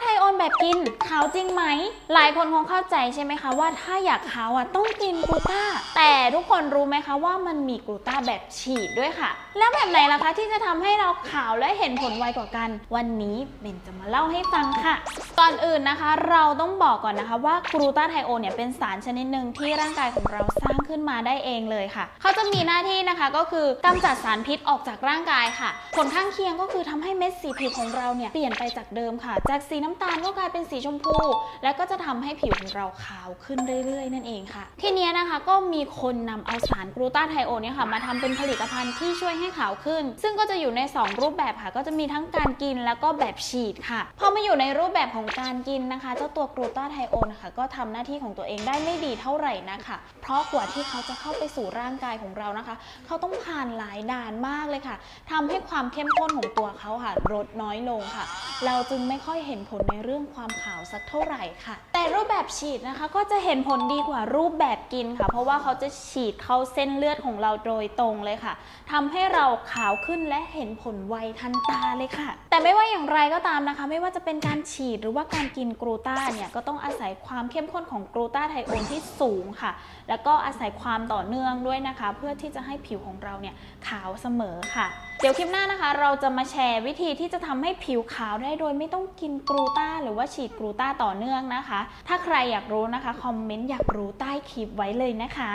ไทโอนแบบกินขาวจริงไหม หลายคนคงเข้าใจใช่ไหมคะว่าถ้าอยากขาวอะต้องกินกลูตาแต่ทุกคนรู้ไหมคะว่ามันมีกลูตาแบบฉีดด้วยค่ะ แล้วแบบไหนล่ะคะที่จะทำให้เราขาวและเห็นผลไวกว่ากัน วันนี้เบนจะมาเล่าให้ฟังค่ะ ก่อนอื่นนะคะ เราต้องบอกก่อนนะคะว่ากลูตาไทโอนเนี่ยเป็นสารชนิดหนึ่งที่ร่างกายของเราสร้างขึ้นมาได้เองเลยค่ะ เขาจะมีหน้าที่นะคะก็คือกำจัดสารพิษออกจากร่างกายค่ะ ผลข้างเคียงก็คือทำให้เม็ดสีผิวของเราเนี่ยเปลี่ยนไปจากเดิมค่ะ จากสีน้ำ้ำตาลก็กลายเป็นสีชมพู และก็จะทำให้ผิวของเราขาวขึ้นเรื่อยๆ นั่นเองค่ะ ทีนี้นะคะก็มีคนนำเอาสารกลูตาไทโอนเนี่ยค่ะมาทำเป็นผลิตภัณฑ์ที่ช่วยให้ขาวขึ้น ซึ่งก็จะอยู่ใน 2 รูปแบบค่ะ ก็จะมีทั้งการกินแล้วก็แบบฉีดค่ะ พอมาอยู่ในรูปแบบของการกินนะคะ เจ้าตัวกลูตาไทโอนนะคะก็ทำหน้าที่ของตัวเองได้ไม่ดีเท่าไหร่นะคะ เพราะกว่าที่เขาจะเข้าไปสู่ร่างกายของเรานะคะ เขาต้องผ่านหลายด่านมากเลยค่ะทำให้ความเข้มข้นของตัวเขาค่ะลดน้อยลงค่ะ เราจึงไม่ค่อยเห็นผลในเรื่องความขาวสักเท่าไหร่ค่ะ แต่รูปแบบฉีดนะคะก็จะเห็นผลดีกว่ารูปแบบกินค่ะ เพราะว่าเขาจะฉีดเข้าเส้นเลือดของเราโดยตรงเลยค่ะทำให้เราขาวขึ้นและเห็นผลไวทันตาเลยค่ะ แต่ไม่ว่าอย่างไรก็ตามนะคะ ไม่ว่าจะเป็นการฉีดหรือว่าการกินกลูต้าเนี่ยก็ต้องอาศัยความเข้มข้นของกลูต้าไทโอนที่สูงค่ะ แล้วก็อาศัยความต่อเนื่องด้วยนะคะ เพื่อที่จะให้ผิวของเราเนี่ยขาวเสมอค่ะ เดี๋ยวคลิปหน้านะคะ เราจะมาแชร์วิธีที่จะทำให้ผิวขาวได้โดยไม่ต้องกินกลูต้าหรือว่าฉีดกลูต้าต่อเนื่องนะคะ ถ้าใครอยากรู้นะคะ คอมเมนต์อยากรู้ใต้คลิปไว้เลยนะคะ